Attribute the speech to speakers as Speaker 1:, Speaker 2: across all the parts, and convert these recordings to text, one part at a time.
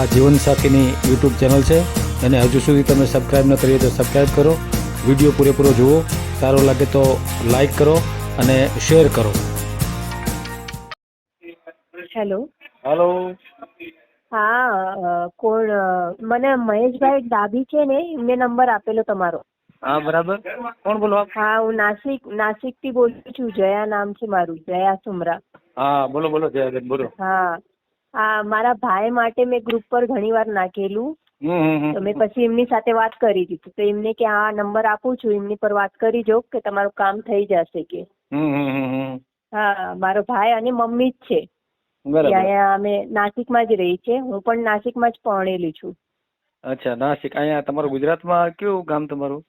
Speaker 1: આ જીવનસાથીની YouTube channel છે. અને હજુ સુધી તમે સબસ્ક્રાઈબ ન કરીએ તો સબસ્ક્રાઈબ કરો. વીડિયો પૂરેપૂરો જુઓ. સારો લાગે તો લાઈક કરો અને શેર કરો.
Speaker 2: હેલો.
Speaker 1: હેલો.
Speaker 2: હા કોણ મને મહેશભાઈ ડાભી છે ને એમને નંબર આપેલો તમારો.
Speaker 1: હા બરાબર. કોણ બોલો
Speaker 2: હા હું નાસિક નાસિકથી બોલું છું. જયા નામ છે મારું. જયા સુમરા.
Speaker 1: હા બોલો બોલો જયાબેન બોલો.
Speaker 2: હા. હા મારા ભાઈ માટે મેં ગ્રુપ પર ઘણી વાર નાખેલું. તો મેં પછી એમની સાથે વાત કરી દીધી. તો એમને કે આ નંબર આપું છું એમની પર વાત કરી જો કે તમારું કામ થઈ જશે કે. હા મારો ભાઈ અને મમ્મી જ છે. અહીંયા અમે નાસિકમાં જ રહી છે. હું પણ નાસિકમાં જ પરણેલી છું.
Speaker 1: અચ્છા નાસિક. અહીંયા તમારું ગુજરાતમાં કયું ગામ તમારું?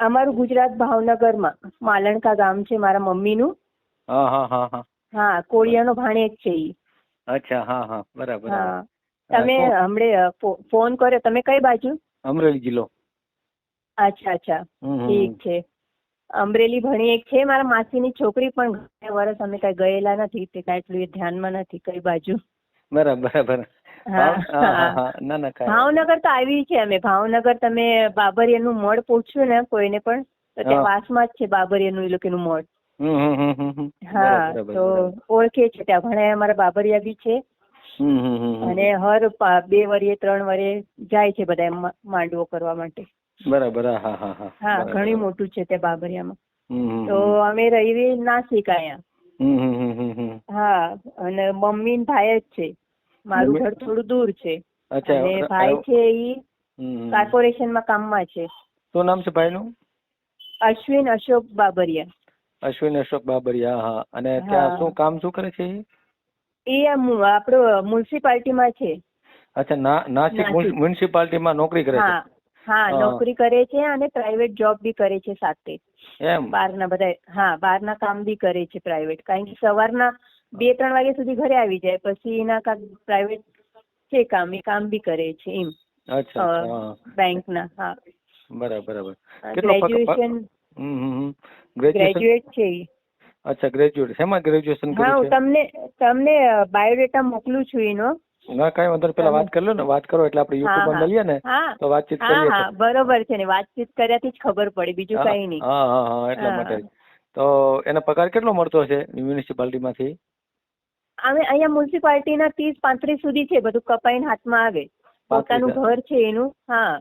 Speaker 2: અમારું ગુજરાત ભાવનગરમાં. માલણકા ગામ છે મારા મમ્મીનું.
Speaker 1: હા હા હા હા.
Speaker 2: હા કોળિયાનો ભાણેજ છે ઈ.
Speaker 1: અચ્છા હા હા બરાબર
Speaker 2: હા. તમે હમણે ફોન કર્યો તમે કઈ બાજુ?
Speaker 1: અમરેલી જિલ્લો.
Speaker 2: અચ્છા અચ્છા. ઠીક છે. અમરેલી ભણી એક છે મારા માસીની છોકરી પણ ગયા વર્ષ અમે કઈ ગયેલા નથી તે કાંઈ એટલું એ ધ્યાનમાં નથી કઈ બાજુ.
Speaker 1: બરાબર બરાબર.
Speaker 2: ભાવનગર તો આવી છે અમે. ભાવનગર તમે બાબરિયાનું મળ પૂછ્યું ને કોઈને પણ તો ત્યાં વાસમાં જ છે બાબરિયાનું એ લોકોનું મળ હા તો ઓળખે છે ત્યાં. ઘણા અમારા બાબરિયા બી છે. અને હર બે વરિયે ત્રણ વરિયે જાય છે બધા માંડવો કરવા માટે.
Speaker 1: બરાબર હા હા હા
Speaker 2: ઘણી મોટું છે તે બાબરિયામાં. તો અમે રહીએ નાસિક અહીંયા. હા અને મમ્મી ને ભાઈ જ છે. મારું ઘર થોડું દૂર છે. અને ભાઈ છે ઈ કોર્પોરેશનમાં કામમાં છે.
Speaker 1: શું નામ છે ભાઈનું?
Speaker 2: અશ્વિન અશોક બાબરિયા.
Speaker 1: અશ્વિન અશોક બાબરિયા હા. અને ત્યાં શું કામ શું કરે છે એ?
Speaker 2: એ આ મુ- મ્યુનિસિપાલિટીમાં છે.
Speaker 1: અચ્છા નાસિક. મ્યુનિસિપાલિટીમાં નોકરી કરે છે?
Speaker 2: હા. નોકરી કરે છે અને પ્રાઇવેટ જોબ બી કરે છે સાથે.
Speaker 1: એમ?
Speaker 2: બહારના બધા હા બહારના કામ બી કરે છે પ્રાઇવેટ. કારણ કે સવારના બે ત્રણ વાગ્યા સુધી ઘરે આવી જાય. પછી એના પ્રાઇવેટ છે કામ એ કામ બી કરે છે એમ.
Speaker 1: અચ્છા
Speaker 2: બેંકના હા.
Speaker 1: બરાબર બરાબર. કેટલો
Speaker 2: ગ્રેજ્યુએશન
Speaker 1: હમ હમ હમ.
Speaker 2: ગ્રેજ્યુએટ છે.
Speaker 1: અચ્છા ગ્રેજ્યુએટ શેમાં ગ્રેજ્યુએશન કર્યું છે?
Speaker 2: તમને તમને બાયોડેટા મોકલું છું એનો.
Speaker 1: ના કાંઈ વાંધો પેલા વાત કરી લો ને. વાત કરો એટલે આપણે
Speaker 2: હા પર
Speaker 1: મળીએ ને તો વાતચીત કરીએ
Speaker 2: હા. બરોબર છે ને. વાતચીત કર્યાથી જ ખબર પડી. બીજું કાઈ નહીં.
Speaker 1: હા હા હા. એટલા માટે તો એનો પગાર કેટલો મળતો હશે મ્યુનિસિપાલિટીમાંથી
Speaker 2: અમે અહીંયા મ્યુનિસિપાલિટીના ત્રીસ પાંત્રીસ સુધી છે. બધું કપાઈને હાથમાં આવે. પોતાનું ઘર છે એનું હા.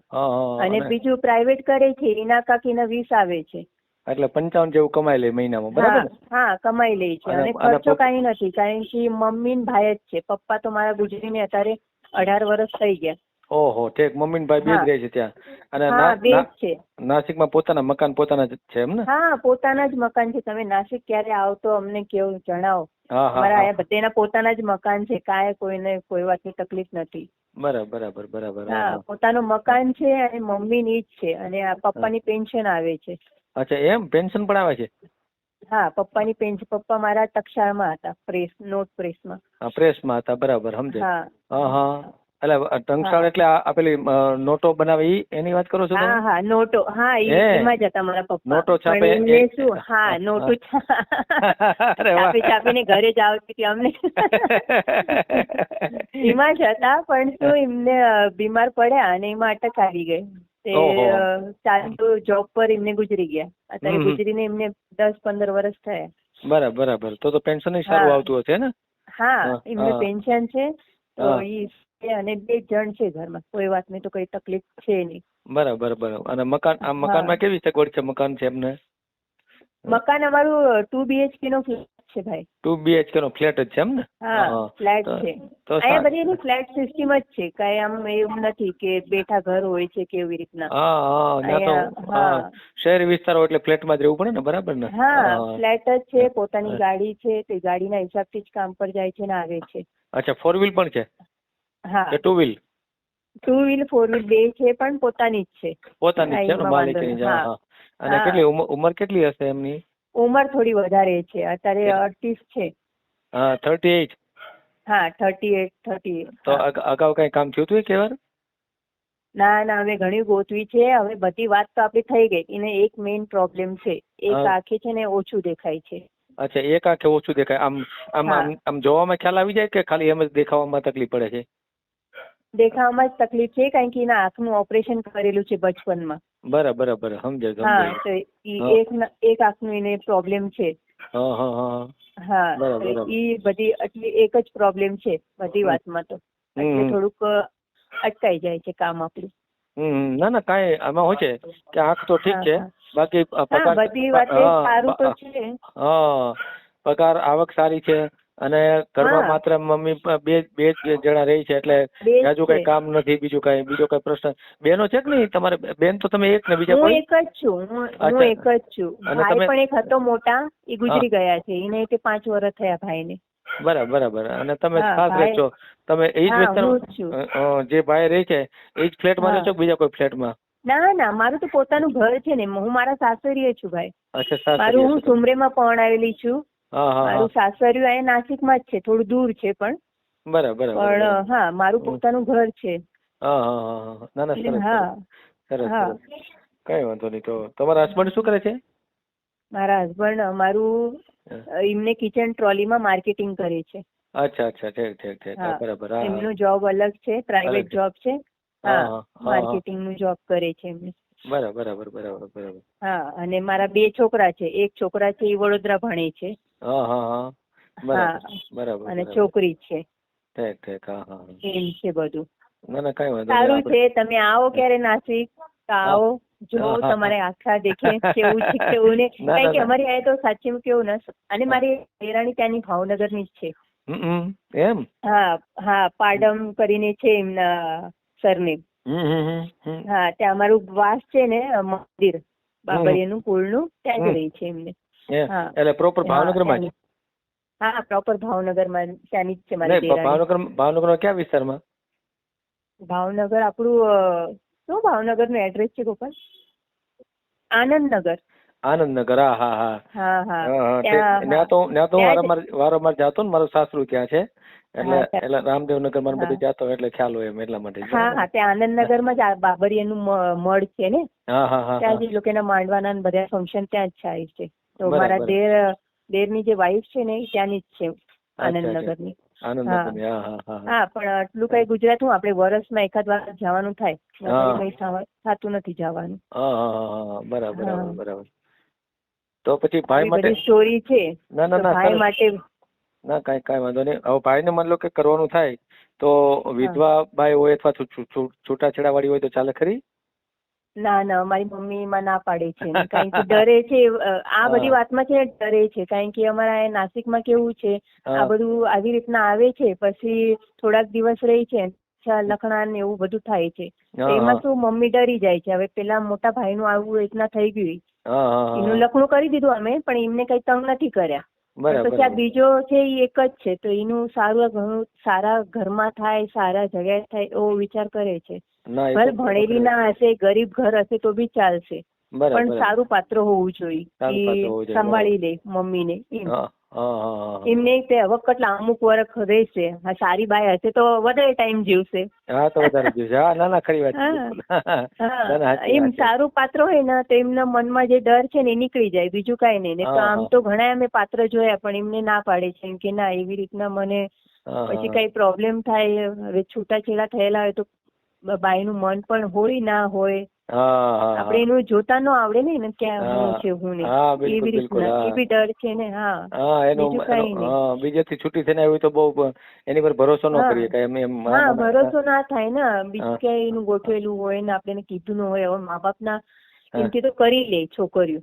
Speaker 2: અને બીજું પ્રાઇવેટ કરે છે એના કાંક એના વીસ આવે છે.
Speaker 1: એટલે પંચાવન જેવું કમાઈ લે મહિનામાં બરાબર
Speaker 2: હા કમાઈ લે છે.
Speaker 1: અને-
Speaker 2: ખર્ચો કઈ નથી કારણ કે મમ્મી ને ભાઈ જ છે. પપ્પા તો મારા ગુજરીને અત્યારે અઢાર વર્ષ થઈ ગયા.
Speaker 1: ઓહો ઠીક. મમ્મી ને ભાઈ બે જ રહે છે ત્યાં. અને ના- ના- નાસિકમાં પોતાના મકાન પોતાના જ છે એમ ને?
Speaker 2: હા પોતાના જ મકાન છે. તમે નાસિક ક્યારે આવો તો અમને કેવું જણાવો. અમારા
Speaker 1: હા.
Speaker 2: અહીંયા બધાના પોતાના જ મકાન છે કાંઈ કોઈને કોઈ વાતની તકલીફ નથી.
Speaker 1: બરાબર બરાબર બરાબર હા.
Speaker 2: પોતાનું મકાન છે અને મમ્મીની જ છે અને આ પપ્પાની પેન્શન આવે છે.
Speaker 1: અચ્છા એમ? પેન્શન પણ આવે છે?
Speaker 2: હા પપ્પાની પેન્શન પપ્પા મારા તક્ષાળમાં હતા પ્રેસ નોટ પ્રેસમાં.
Speaker 1: પ્રેસમાં હતા બરાબર સમજે
Speaker 2: હા
Speaker 1: હા. એટલે ટંકશાળ એટલે આ આ પેલી અ, નોટો બનાવે ઈ? એની વાત કરો છો
Speaker 2: હા હા નોટો. હા ઈ એમાં જ હતા મારા પપ્પા.
Speaker 1: નોટો છાપે
Speaker 2: એમને શું? હા નોટો
Speaker 1: વાહ.
Speaker 2: છાપીને ઘરે જ આવતી હતી અમને. એમાં જ હતા પણ શું એમને બીમાર પડ્યા અને એમાં અટક આવી ગઈ. તે. ચાલુ જોબ પર એમને ગુજરી ગયા. અત્યારે ગુજરીને એમને દસ પંદર વર્ષ થયા.
Speaker 1: બરાબર બરાબર. તો તો પેન્શન સારું. આવતું હશે ને?
Speaker 2: હા, એમને પેન્શન છે. તો ઈ છે અને બે જણ છે ઘરમાં. કોઈ વાતની તો કઈ તકલીફ છે નહીં.
Speaker 1: બરાબર બરાબર. અને મકાન આ મકાનમાં કેવી સગવડ છે? મકાન છે એમને?
Speaker 2: મકાન અમારું ટુ બીએચકે નો ફ્લેટ છે ભાઈ.
Speaker 1: ટુ બીએચકે નો ફ્લેટ જ છે એમ ને
Speaker 2: હા. ફ્લેટ છે. અહીંયા બધી એની ફ્લેટ સિસ્ટમ જ છે. કઈ આમ એવું નથી કે બેઠા ઘર હોય છે કે એવી રીતના.
Speaker 1: હા હા હા. શહેરી વિસ્તાર હોય એટલે ફ્લેટમાં જ રહેવું પડે ને બરાબર ને?
Speaker 2: હા ફ્લેટ જ છે પોતાની ગાડી છે તે ગાડીના હિસાબથી જ કામ પર જાય છે ને આવે છે.
Speaker 1: અચ્છા ફોર વ્હીલ પણ છે? કે two wheel
Speaker 2: two wheel four wheel બે છે પણ પોતાની જ છે.
Speaker 1: પોતાની જ છે માલિકીની. હા હા. અને કેટલી ઉંમર કેટલી હશે એમની?
Speaker 2: ઉંમર થોડી વધારે છે. અત્યારે? અડતીસ છે.
Speaker 1: હા થર્ટી એઇટ
Speaker 2: હા થર્ટી એટ થર્ટી
Speaker 1: તો અગાઉ કઈ કામ થયું હતું એ કહેવાર
Speaker 2: ના ના અમે ઘણી ગોતવી છે. હવે બધી વાત તો આપણી થઈ ગઈ. એને એક મેઇન પ્રોબ્લેમ છે. એક
Speaker 1: હા.
Speaker 2: આંખે છે ને ઓછું દેખાય છે.
Speaker 1: અચ્છા એક આંખે ઓછું દેખાય. આમ આમ આમ જોવામાં ખ્યાલ આવી જાય કે ખાલી એમ જ દેખાવામાં તકલીફ પડે છે?
Speaker 2: દેખાવામાં જ તકલીફ છે કારણ કે એના આંખનું ઓપરેશન કરેલું છે બચપનમાં.
Speaker 1: બરાબર બરાબર. સમજાય
Speaker 2: હા તો એક એક આંખનું એને પ્રોબ્લેમ છે.
Speaker 1: હા.
Speaker 2: ઈ બધી એટલે એક જ પ્રોબ્લેમ છે બધી વાતમાં તો. એટલે થોડુંક અટકાઈ જાય છે કામ આપણું.
Speaker 1: ના ના કાંઈ આમાં શું છે કે આંખ તો ઠીક છે. બાકી પગાર
Speaker 2: બધી વાત સારું તો છે.
Speaker 1: હા. પગાર આવક સારી છે. અને ઘરમાં માત્ર મમ્મી બે બે જ જણા રહી છે એટલે હજુ કઈ કામ નથી બીજું કઈ બીજો કઈ પ્રશ્ન. બેનો છે કે નહીં? તમારે બેન તો તમે એક ને બીજા
Speaker 2: હું એક જ છું હું એક જ છું. ભાઈ પણ એક હતો મોટા એ ગુજરી ગયા છે. એને તે પાંચ વર્ષ થયા ભાઈને.
Speaker 1: બરાબર બરાબર. અને તમે
Speaker 2: ખાસ
Speaker 1: રહેજો. તમે એ જ
Speaker 2: હા
Speaker 1: વિસ્તાર
Speaker 2: છું.
Speaker 1: જે ભાઈ રહે છે એ જ ફ્લેટમાં રહો
Speaker 2: હા.
Speaker 1: બીજા કોઈ ફ્લેટમાં?
Speaker 2: ના ના મારું તો પોતાનું ઘર છે ને. હું મારા સાસરીએ છું ભાઈ. મારું હું
Speaker 1: સુમરે માં
Speaker 2: પણ આવેલી છું. મારું સાસરિયું અહીંયા નાસિકમાં જ છે થોડું દૂર છે પણ.
Speaker 1: બરાબર
Speaker 2: પણ હા મારું પોતાનું ઘર છે.
Speaker 1: હા હા ના ના સરસ કઈ વાંધો નહીં. તો તમારા હસબન્ડ શું કરે છે?
Speaker 2: મારા હસબન્ડ અમારું એમને કિચન ટ્રોલીમાં માર્કેટિંગ કરે છે.
Speaker 1: અચ્છા અચ્છા ઠીક ઠીક ઠીક. બરાબર.
Speaker 2: એમનું જોબ અલગ છે પ્રાઇવેટ જોબ છે.
Speaker 1: હા
Speaker 2: માર્કેટિંગનું જોબ કરે છે એમને.
Speaker 1: બરાબર બરાબર બરાબર બરાબર.
Speaker 2: હા અને મારા બે છોકરા છે. એક છોકરા છે એ વડોદરા ભણે છે.
Speaker 1: હા હા હા. બરાબર
Speaker 2: અને છોકરી છે.
Speaker 1: ઠીક ઠીક હા હા.
Speaker 2: એમ છે બધું.
Speaker 1: ના ના કઈ વાંધો
Speaker 2: સારું છે તમે આવો ક્યારે નાસિક? આવો જો તમારે આખા દેખે કેવું છે કેવું ને. કારણ કે. અમારી આ તો સાચું કેવું ને અને મારી દેરાણી ત્યાંની ભાવનગરની જ છે.
Speaker 1: એમ?
Speaker 2: હા હા પાડમ કરીને છે એમના
Speaker 1: હમ.
Speaker 2: હા ત્યાં અમારું વાસ છે ને મંદિર. બાબરિયાનું કુળનું ત્યાં જ. રહી છે એમને.
Speaker 1: એટલે પ્રોપર ભાવનગરમાં
Speaker 2: હા, પ્રોપર ભાવનગરમાં ત્યાંની જ છે મારી
Speaker 1: ભાવનગર ભાવનગર કયા વિસ્તારમાં?
Speaker 2: ભાવનગર આપણું શું શું ભાવનગરનું એડ્રેસ છે ગોપાલ આનંદનગર.
Speaker 1: આનંદનગર હા હા. હા
Speaker 2: ત્યાં
Speaker 1: તો ત્યાં વારંવાર વારંવાર જાતો ને મારું સાસરું ત્યાં છે? એટલે એટલે
Speaker 2: રામદેવનગરમાં
Speaker 1: બધું જતો એટલે ખ્યાલ હોય એમ એટલા માટે
Speaker 2: હા હા. ત્યાં આનંદનગરમાં જ આ બાબરિયાનું મ- મઢ છે ને?
Speaker 1: હા હા હા
Speaker 2: ત્યાં જે લોકોના માંડવાના બધા ફંક્શન ત્યાં જ થાય છે. તો મારા દેર દેરની જે વાઈફ છે ને ત્યાંની જ છે. આનંદનગરની.
Speaker 1: આનંદનગર હા હા હા હા.
Speaker 2: હા પણ આટલું કઈ ગુજરાત હું આપણે વર્ષમાં એકાદ વાર જવાનું થાય. કઈ થતું નથી જવાનું.
Speaker 1: બરાબર બરાબર. તો પછી ભાઈ માટે
Speaker 2: સ્ટોરી છે.
Speaker 1: ના ના ના
Speaker 2: ભાઈ માટે
Speaker 1: ના કાંઈ કાંઈ વાંધો નહીં. હવે ભાઈને માન લો કે કરવાનું થાય તો વિધવા બાઈ હોય અથવા છૂટાછેડા વાળી હોય તો ચાલે ખરી?
Speaker 2: ના ના મારી મમ્મી એમાં ના પાડે છે કારણ કે ડરે છે આ બધી વાતમાં છે ને ડરે છે. કારણ કે અમારા નાસિક નાસિકમાં કેવું છે આ બધું આવી રીતના આવે છે પછી થોડાક દિવસ રહી છે લખણા ને એવું બધું થાય છે. એમાં શું મમ્મી ડરી જાય છે. હવે પેલા મોટા ભાઈનું આવું રીતના થઈ ગયું એનું લખણું કરી દીધું અમે પણ એમને કઈ તંગ નથી કર્યા. પછી આ બીજો છે એ એક જ છે તો એનું સારું ઘણું સારા ઘરમાં થાય સારા જગ્યાએ થાય એવો વિચાર કરે છે. ભલે ભણેલી ના હશે ગરીબ ઘર હશે તો બી ચાલશે. પણ સારું પાત્ર હોવું જોઈએ
Speaker 1: જોઈએ,
Speaker 2: સંભાળી લે મમ્મીને એમ.
Speaker 1: હા હા.
Speaker 2: એમને તે હવે કેટલા અમુક વર્ષ રહેશે. હા સારી બાય હશે તો વધારે ટાઈમ જીવશે.
Speaker 1: હા તો વધારે જીવશે. હા ના ના ખરી વાત
Speaker 2: એમ સારું પાત્ર હોય ને તો એમના મનમાં જે ડર છે ને એ નીકળી જાય. બીજું કાંઈ નહીં. ને તો આમ તો ઘણા અમે પાત્ર જોયા પણ એમને ના પાડે છે. કે ના એવી રીતના મને પછી કઈ પ્રોબ્લેમ થાય હવે છૂટાછેડા થયેલા હોય તો બાઈનું મન પણ હોય ના હોય. આપણે એનું જોતા ન આવડે ને એને ક્યાં
Speaker 1: હું
Speaker 2: છે હું એવી રીતના એ બી ડર છે ને હા.
Speaker 1: હા એનો. હા બીજેથી છૂટી થઈને આવી તો બહુ એની પર ભરોસો ન કરીએ કે એમ એમ
Speaker 2: હા ભરોસો ના થાય ને. બીજું ક્યાંય એનું ગોઠવેલું હોય ને આપણે કીધું ન હોય હવે મા બાપના
Speaker 1: હા.
Speaker 2: એમથી તો કરી લે છોકરીઓ.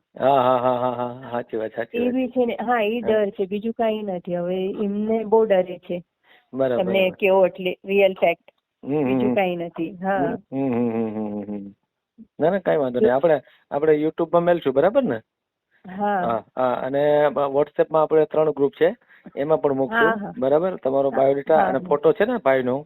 Speaker 1: સાચી વાત સાચી
Speaker 2: એ બી છે ને હા એ ડર છે. બીજું કઈ નથી. હવે એમને બહુ ડરે છે.
Speaker 1: બરાબર
Speaker 2: તમને કેવો એટલે રિયલ ફેક્ટ બીજું કઈ નથી હા.
Speaker 1: ના ના કઈ વાંધો નહીં. આપણે આપણે યુટ્યુબમાં મેલશું બરાબર ને?
Speaker 2: હા.
Speaker 1: અને વોટ્સએપમાં આપણે ત્રણ ગ્રુપ છે એમાં પણ મૂકશું બરાબર? તમારો બાયોડેટા અને ફોટો છે ને ભાઈનો?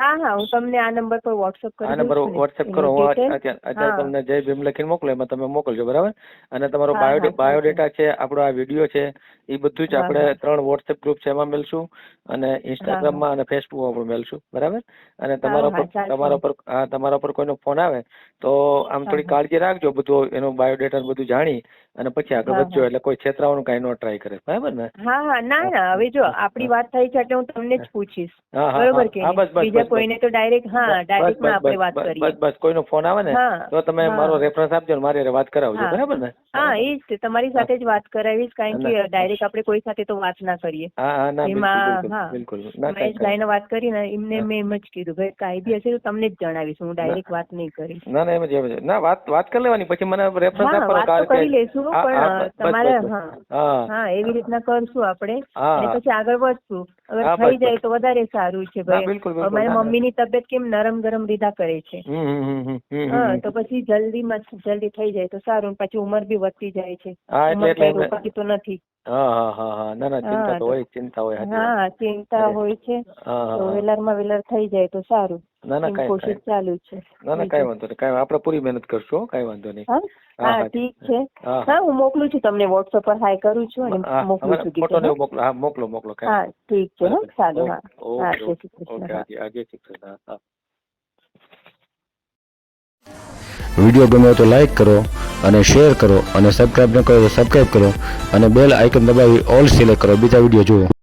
Speaker 2: હા હા હું તમને આ નંબર પર વોટ્સઅપ કરી
Speaker 1: આ નંબર વોટ્સએપ કરો હું અત્યારે તમને જય ભીમ લખીને મોકલો એમાં તમે મોકલજો બરાબર? અને તમારો
Speaker 2: હા,
Speaker 1: બાયોડે બાયોડેટા છે આપણો આ વીડિયો છે એ બધું જ આપણે ત્રણ વોટ્સએપ ગ્રુપ છે એમાં મેલશું. અને ઇન્સ્ટાગ્રામમાં અને ફેસબુકમાં પણ મેલશું બરાબર? અને તમારા પર તમારા પર હા તમારા પર કોઈનો ફોન આવે તો આમ થોડી કાળજી રાખજો બધું એનો બાયોડેટા બધું જાણી અને પછી આગળ વધજો એટલે કોઈ છેતરાવાનું કાંઈ નો ટ્રાય કરે બરાબર ને?
Speaker 2: હા હા ના ના હવે જો આપણી વાત થઈ છે એટલે હું તમને જ પૂછીશ. બરોબર કે બીજા
Speaker 1: બસ.
Speaker 2: કોઈને તો ડાયરેક્ટ હા
Speaker 1: ડાયરેક્ટમાં
Speaker 2: આપણે વાત કરીએ.
Speaker 1: બસ બસ કોઈનો ફોન આવે ને તો તમે મારો રેફરન્સ આપજો ને મારી વાત કરાવજો બરાબર ને?
Speaker 2: હા એ જ તમારી સાથે જ વાત કરાવીશ કારણ કે ડાયરેક્ટ આપણે કોઈ સાથે તો વાત ના કરીએ.
Speaker 1: હા હા ના બિલકુલ
Speaker 2: એમાં
Speaker 1: બિલકુલ
Speaker 2: હા.
Speaker 1: બિલકુલ. ના
Speaker 2: વાત એમને મેં એમ જ કીધું ભાઈ કાંઈ બી હશે તો તમને જ જણાવીશ હું ડાયરેક્ટ વાત નહીં કરીશ.
Speaker 1: ના ના એમ જ એમ જ. ના વાત વાત કરી લેવાની પછી મને રેફરન્સ આપો
Speaker 2: વાત તો કરી
Speaker 1: હા,
Speaker 2: પણ તમારે. હા.
Speaker 1: હા.
Speaker 2: એવી રીતના કરશું આપણે અને પછી આગળ વધશું. અગર થઈ જાય તો વધારે સારું છે ભાઈ.
Speaker 1: બિલકુલ
Speaker 2: મમ્મીની તબિયત કેમ નરમ ગરમ રીધા કરે છે? હા તો પછી જલ્દી જલ્દી થઈ જાય તો સારું પછી ઉંમર બી વધતી જાય છે. ઉંમર કઈ રોકાતી તો નથી.
Speaker 1: હા હા હા હા. ના ના ચિંતા તો હોય ચિંતા હોય
Speaker 2: હા ચિંતા હોય છે. તો વેલારમાં વેલરમાં વેલર થઈ જાય તો સારું.
Speaker 1: ના ના કઈ
Speaker 2: કોશિશ ચાલુ છે.
Speaker 1: ના ના કઈ વાંધો નહીં કઈ આપણે પૂરી મહેનત કરશું કઈ વાંધો નહીં.
Speaker 2: હા? ઠીક છે.
Speaker 1: હા હા.
Speaker 2: મોકલું છું તમને વોટ્સઅપ પર હાય કરું છું અને મોકલું છું
Speaker 1: ફોટો ને મોકલો. હા મોકલો મોકલો
Speaker 2: હા ઠીક છે હા સારું હા. હા જય શ્રી કૃષ્ણ
Speaker 1: ઓકે આજે શિક્ષણ હા હા.
Speaker 3: વીડિયો ગમ્યો તો લાઇક કરો અને શેર કરો અને સબસ્ક્રાઈબ ન કરો તો સબસ્ક્રાઈબ કરો અને બેલ આઇકન દબાવી ઓલ સિલેક્ટ કરો. બીજા વીડિયો જુઓ.